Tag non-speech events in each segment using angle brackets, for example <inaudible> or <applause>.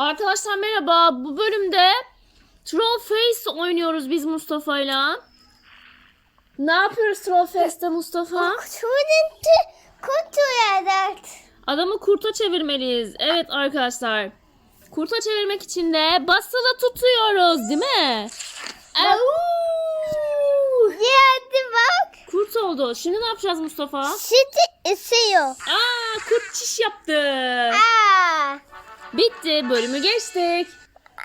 Arkadaşlar merhaba. Bu bölümde Troll Face oynuyoruz biz Mustafa'yla. Ne yapıyoruz Troll Face'te Mustafa? Adamı kurta çevirmeliyiz. Evet arkadaşlar. Kurta çevirmek için de basılı tutuyoruz değil mi? Geldi bak. Kurt oldu. Şimdi ne yapacağız Mustafa? Sütü ısıyor. Aa kurt çiş yaptı. Aa. Bitti. Bölümü geçtik.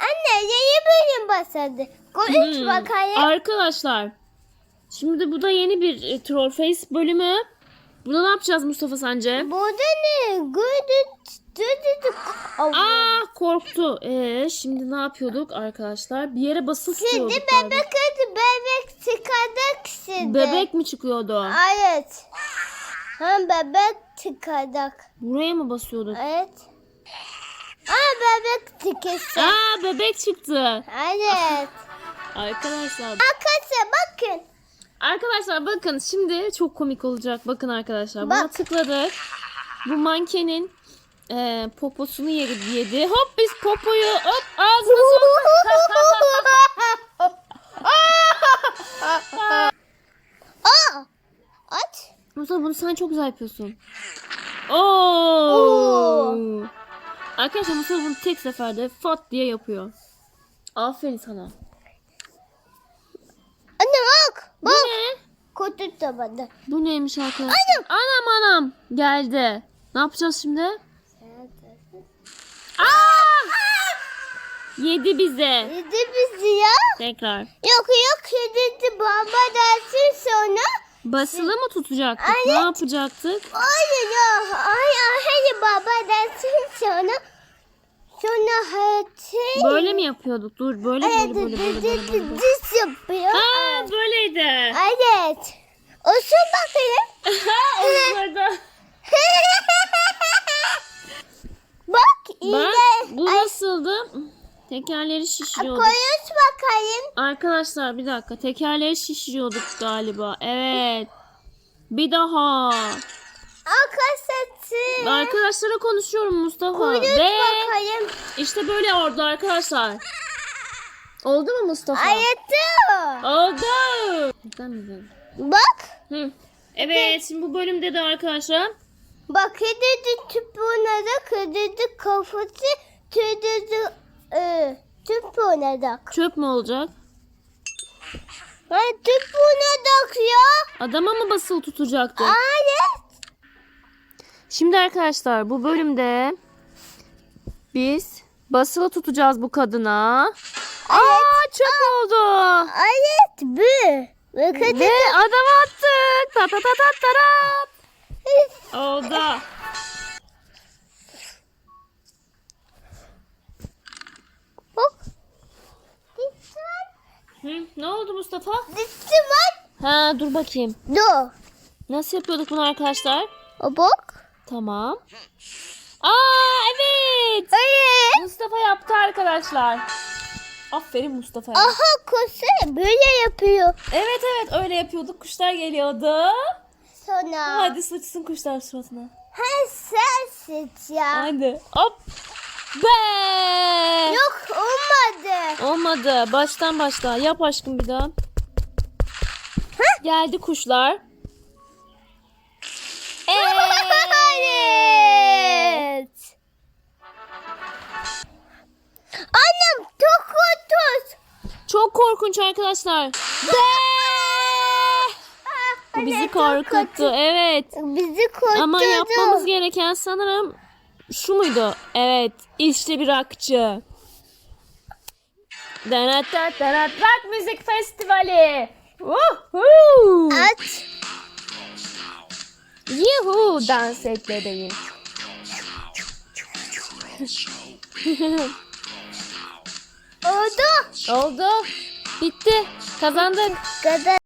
Anne yeni bölüm başladı. Konuş Hmm. bakayım. Arkadaşlar. Şimdi bu da yeni bir e, Troll Face bölümü. Burada ne yapacağız Mustafa sence? Burada ne? Aa korktu. Ee, şimdi ne yapıyorduk arkadaşlar? Bir yere basılı Şimdi bebek hadi bebek tıkadık şimdi. Bebek mi çıkıyordu? Evet. Hem bebek tıkadık. Buraya mı basıyorduk? Evet. Aa bebek tıkısı. Aa bebek çıktı. Evet. Arkadaşlar. Arkadaşlar bakın. Arkadaşlar bakın şimdi çok komik olacak. Bakın arkadaşlar. Buna Bak. tıkladık. Bu mankenin e, poposunu yedi, yedi. Hop biz popoyu hop ağzına sok. <laughs> Aa! Aç. <laughs> Mustafa bunu sen çok güzel yapıyorsun. Oo. Arkadaşlar Mustafa bunu tek seferde fat diye yapıyor. Aferin sana. Anne bak. Bu Bak. ne? Kutu tabanı. Bu neymiş arkadaşlar? Anam anam geldi. Ne yapacağız şimdi? Aa! Yedi bize. Yedi bizi ya. Tekrar. Yok yok yedi baba dersin sonra. Basılı mı tutacaktık? Ne Evet. yapacaktık? Hayır ya. Ay ay hayır baba dersin sonra. Sonra hayatı. Böyle mi yapıyorduk? Dur böyle böyle böyle böyle böyle. böyle. Diz yapıyor. Ha böyleydi. Evet. Olsun bakayım. Burada. <laughs> <laughs> Bak iyi Bak bu nasıldı? Tekerleri şişiriyorduk. Koyuş bakayım. Arkadaşlar bir dakika tekerleri şişiriyorduk galiba. Evet. Bir daha. Arkadaşlar. Arkadaşlara konuşuyorum Mustafa. Koyuş Ve bakayım. işte böyle oldu arkadaşlar. Oldu mu Mustafa? Ayetli. Oldu. Güzel mi güzel? Bak. Hı. Evet şimdi bu bölümde de arkadaşlar Bak dedi tüpüne de kırdı kafası tüdüdü e, tüpüne de. çöp mü olacak? Ay tüpüne de ya. Adama mı basılı tutacaktı? Ayet. Şimdi arkadaşlar bu bölümde biz basılı tutacağız bu kadına. Aa çöp oldu. Ayet bu. Bakın. Ve adama attık. Ta ta ta ta tarat. Oldu. Hop. Hı, ne oldu Mustafa? Gitti var. Ha dur bakayım. Dur. Nasıl yapıyorduk bunu arkadaşlar? Bak. Tamam. Aa evet. Ayet. Mustafa yaptı arkadaşlar. Aferin Mustafa'ya. Aha kosu böyle yapıyor. Evet evet öyle yapıyorduk. Kuşlar geliyordu. Sonra. Hadi sıçsın kuşlar suratına. Ha sen seç ya. Hadi. Hop. Be. Yok olmadı. Olmadı. Baştan başla. Yap aşkım bir daha. Geldi kuşlar. Çok korkunç arkadaşlar. Be. Bu bizi korkuttu. Evet. Bizi korkuttu. Ama yapmamız gereken sanırım şu muydu? Evet. işte bir rockçı. Danat danat rock müzik festivali. Woohoo! Aç. Yuhu dans et bebeğim. <laughs> Oldu. Oldu. Bitti. Kazandık. Kadar.